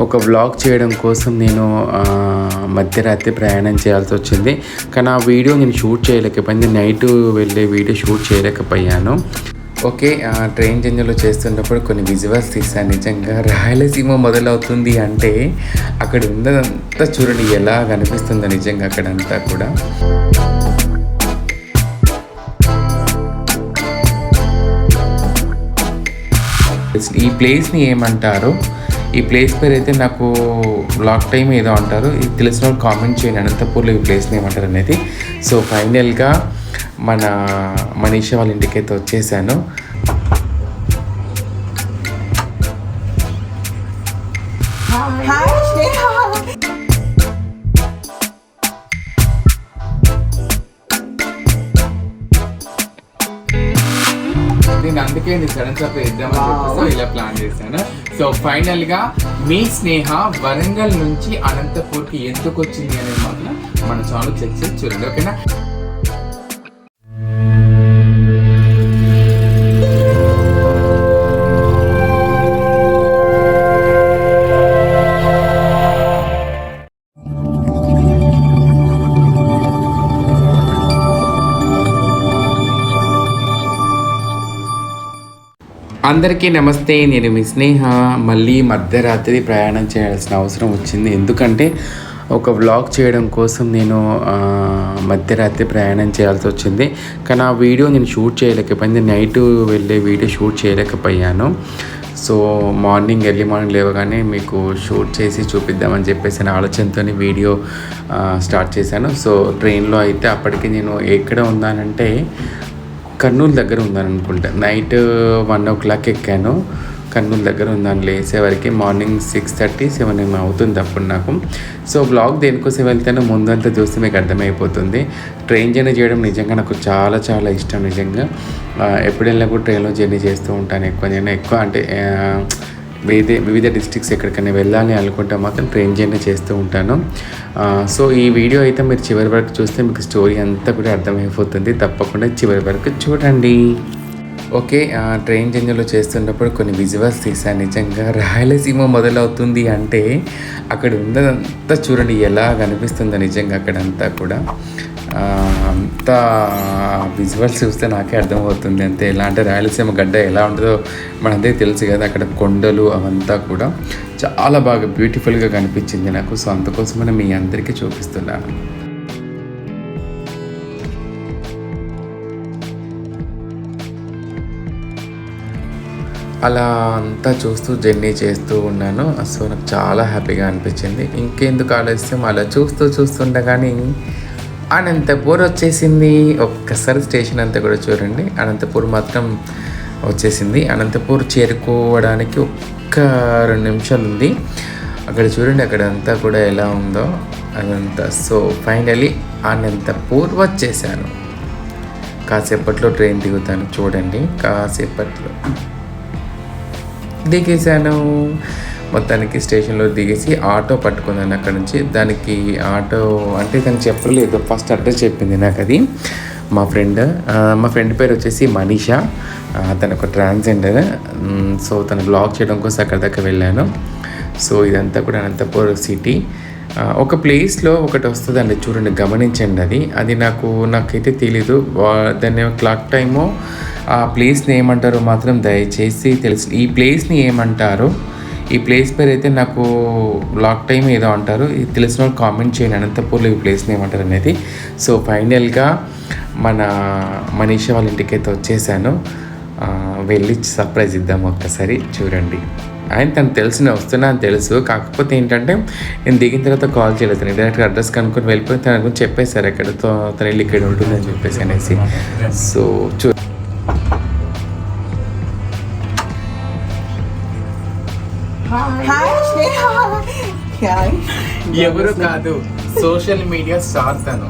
ఒక వ్లాగ్ చేయడం కోసం నేను మధ్యరాత్రి ప్రయాణం చేయాల్సి వచ్చింది. కానీ ఆ వీడియో నేను షూట్ చేయలేకపోయింది నైట్ వెళ్ళే వీడియో షూట్ చేయలేకపోయాను. ఓకే ట్రైన్ జర్నీలో చేస్తున్నప్పుడు కొన్ని విజువల్స్ తీసాను నిజంగా రాయలసీమ మొదలవుతుంది అంటే అక్కడ ఉన్నదంతా చూడండి ఎలా కనిపిస్తుందో నిజంగా అక్కడంతా కూడా. ఈ ప్లేస్ని ఏమంటారు? ఈ ప్లేస్ పేరు అయితే నాకు లాక్ టైం ఏదో అంటారు. ఇది తెలిసిన వాళ్ళు కామెంట్ చేయండి. అనంతపూర్లో ఈ ప్లేస్ని ఏమంటారు అనేది. సో ఫైనల్గా మన మనీషా వాళ్ళ ఇంటికి అయితే వచ్చేసాను. హాయ్ అందుకే నీ సడన్ సర్ప్రైజ్ ఇద్దామని చెప్పేసి ఇలా ప్లాన్ చేశాను. సో ఫైనల్గా మీ స్నేహ వరంగల్ నుంచి అనంతపూర్కి ఎందుకు వచ్చింది అనేది మాత్రం మన ఛానల్ చెక్ చేసి చూడండి ఓకేనా? అందరికీ నమస్తే నేను మీ స్నేహ. మళ్ళీ మధ్యరాత్రి ప్రయాణం చేయాల్సిన అవసరం వచ్చింది. ఎందుకంటే ఒక వ్లాగ్ చేయడం కోసం నేను మధ్యరాత్రి ప్రయాణం చేయాల్సి వచ్చింది. కానీ ఆ వీడియో నేను షూట్ చేయలేకపోయింది నైట్ వెళ్ళే వీడియో షూట్ చేయలేకపోయాను. సో మార్నింగ్ ఎర్లీ మార్నింగ్ లేవగానే మీకు షూట్ చేసి చూపిద్దామని చెప్పేసి నా ఆలోచనతో వీడియో స్టార్ట్ చేశాను. సో ట్రైన్లో అయితే అప్పటికి నేను ఎక్కడ ఉన్నానంటే కర్నూలు దగ్గర ఉందని అనుకుంటా నైట్ వన్ ఓ క్లాక్ ఎక్కాను. కర్నూలు దగ్గర ఉందని లేసేవరకు మార్నింగ్ సిక్స్ థర్టీ సెవెన్ ఏమో అవుతుంది అప్పుడు నాకు. సో బ్లాగ్ దేనికోసం వెళ్తానో ముందంతా చూస్తే మీకు అర్థమైపోతుంది. ట్రైన్ జర్నీ చేయడం నిజంగా నాకు చాలా చాలా ఇష్టం నిజంగా. ఎప్పుడైనా కూడా ట్రైన్లో జర్నీ చేస్తూ ఉంటాను ఎక్కువ నేను. ఎక్కువ అంటే వేదే వివిధ డిస్ట్రిక్ట్స్ ఎక్కడికైనా వెళ్ళాలి అనుకుంటే మాత్రం ట్రైన్ జర్నీ చేస్తూ ఉంటాను. సో ఈ వీడియో అయితే మీరు చివరి వరకు చూస్తే మీకు స్టోరీ అంతా కూడా అర్థమైపోతుంది. తప్పకుండా చివరి వరకు చూడండి. ఓకే ట్రైన్ జర్నీలో చేస్తున్నప్పుడు కొన్ని విజువల్స్ తీసాను నిజంగా రాయలసీమ మొదలవుతుంది అంటే అక్కడ ఉన్నదంతా చూడండి ఎలా కనిపిస్తుందో నిజంగా అక్కడంతా కూడా. అంత అంతా విజువల్స్ చూస్తే నాకే అర్థమవుతుంది అంతే ఎలా అంటే రాయలసీమ గడ్డ ఎలా ఉంటుందో మనందరికీ తెలుసు కదా అక్కడ కొండలు అవంతా కూడా చాలా బాగా బ్యూటిఫుల్గా కనిపించింది నాకు. సో అందుకోసమనే మీ అందరికీ చూపిస్తున్నాను. అలా అంతా చూస్తూ జర్నీ చేస్తూ ఉన్నాను. సో నాకు చాలా హ్యాపీగా అనిపించింది. ఇంకెందుకు ఆలస్యం? అలా చూస్తూ చూస్తుండగానే అనంతపూర్ వచ్చేసింది. ఒక్కసారి స్టేషన్ అంతా కూడా చూడండి. అనంతపూర్ మాత్రం వచ్చేసింది. అనంతపూర్ చేరుకోవడానికి ఒక్క రెండు నిమిషాలు ఉంది. అక్కడ చూడండి అక్కడ అంతా కూడా ఎలా ఉందో. అదంతా. సో ఫైనలీ అనంతపూర్ వచ్చేసాను. కాసేపట్లో ట్రైన్ దిగుతాను. చూడండి కాసేపట్లో. దిగేశాను. మొత్తానికి స్టేషన్లో దిగేసి ఆటో పట్టుకున్నాను అక్కడ నుంచి. దానికి ఆటో అంటే దానికి చెప్పలేదు. ఫస్ట్ అడ్రస్ చెప్పింది నాకు అది. మా ఫ్రెండ్ మా ఫ్రెండ్ పేరు వచ్చేసి మనీషా. తన తను ఒక ట్రాన్స్జెండర్. సో తను బ్లాగ్ చేయడం కోసం అక్కడ దాకా వెళ్ళాను. సో ఇదంతా కూడా అనంతపూర్ సిటీ. ఒక ప్లేస్లో ఒకటి వస్తుందండి. చూడండి గమనించండి అది. అది నాకు నాకైతే తెలీదు. దాన్ని క్లాక్ టైమో ఆ ప్లేస్ని ఏమంటారో మాత్రం దయచేసి తెలుసు ఈ ప్లేస్ని ఏమంటారు? ఈ ప్లేస్ పేరు అయితే నాకు లాక్ టైం ఏదో అంటారు. తెలిసిన వాళ్ళు కామెంట్ చేయండి. అనంతపూర్లో ఈ ప్లేస్ని ఏమంటారు అనేది. సో ఫైనల్గా మన మనీషా వాళ్ళ ఇంటికి అయితే వచ్చేసాను. వెళ్ళి సర్ప్రైజ్ ఇద్దాం ఒక్కసారి. చూడండి. ఆయన తను తెలిసిన వస్తున్నా అని తెలుసు. కాకపోతే ఏంటంటే నేను దిగిన తర్వాత కాల్ చేయలేదు. తను డైరెక్ట్గా అడ్రస్ కనుక్కొని వెళ్ళిపోయి తన గురించి చెప్పేశారు. ఎక్కడతో తను వెళ్ళి ఇక్కడ ఉంటుందని చెప్పేసి అనేసి. సో చూ హాయ్ స్నేహ హాయ్ ఎవరు కాదు సోషల్ మీడియా స్టార్ తను.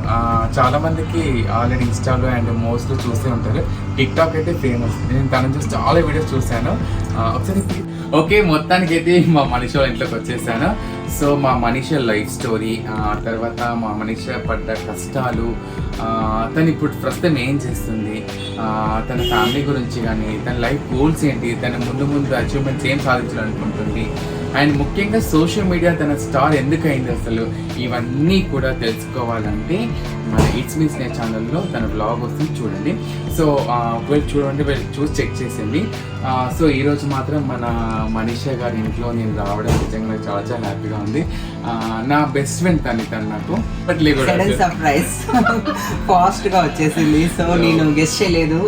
చాలా మందికి ఆల్రెడీ ఇన్స్టాలో అండ్ మోస్ట్లీ చూస్తూ ఉంటారు. టిక్ టాక్ అయితే ఫేమస్ నేను తను చూసి చాలా వీడియోస్ చూశాను. ఒకసారి ఓకే మొత్తానికి అయితే మా మనిషి వాళ్ళ ఇంట్లోకి వచ్చేసాను. సో మా మనిషి లైఫ్ స్టోరీ తర్వాత మా మనిషి పడ్డ కష్టాలు తను ఇప్పుడు ప్రస్తుతం ఏం చేస్తుంది తన ఫ్యామిలీ గురించి కానీ తన లైఫ్ గోల్స్ ఏంటి తన ముందు ముందు అచీవ్మెంట్స్ ఏం సాధించాలనుకుంటుంది అండ్ ముఖ్యంగా సోషల్ మీడియా తన స్టార్ ఎందుకు అయింది అసలు ఇవన్నీ కూడా తెలుసుకోవాలంటే మన ఇట్స్ మీన్స్ నే ఛానల్లో తన బ్లాగ్ వస్తుంది చూడండి. సో ఒకవేళ చూడండి వెళ్ళి చూసి చెక్ చేసింది సో ఈ రోజు మాత్రం మన మనీషా గారి ఇంట్లో నేను రావడం నిజంగా చాలా చాలా హ్యాపీగా ఉంది. నా బెస్ట్ ఫ్రెండ్ తను తను నాకు. బట్ సర్ప్రైజ్ ఫాస్ట్గా వచ్చేసింది. సో నేను గెస్ట్ చేయలేదు.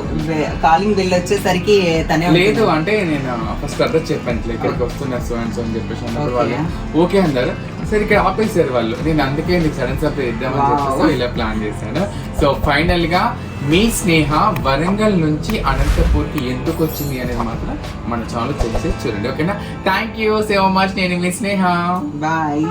కాలింగ్ బిల్ వచ్చేసరికి తనే లేదు అంటే నేను ఫస్ట్ అడ్రస్ చెప్పాను. ఇట్లా ఇక్కడికి వస్తున్నారు సో అని చెప్పేసి అన్నప్పుడు. వాళ్ళు ఓకే అన్నారు. సరే ఇక్కడ ఆపేసారు వాళ్ళు. నేను అందుకే నీకు సడన్ సర్ప్రైజ్ ఇద్దామని. చెప్పేసి ఇలా ప్లాన్ చేశాను సో ఫైనల్గా మీ స్నేహ వరంగల్ నుంచి అనంతపూర్కి ఎందుకు వచ్చింది అనేది మాత్రం మన ఛానల్ చూసి చూడండి. ఓకేనా థ్యాంక్ యూ సో మచ్ నేను మీ స్నేహ. బాయ్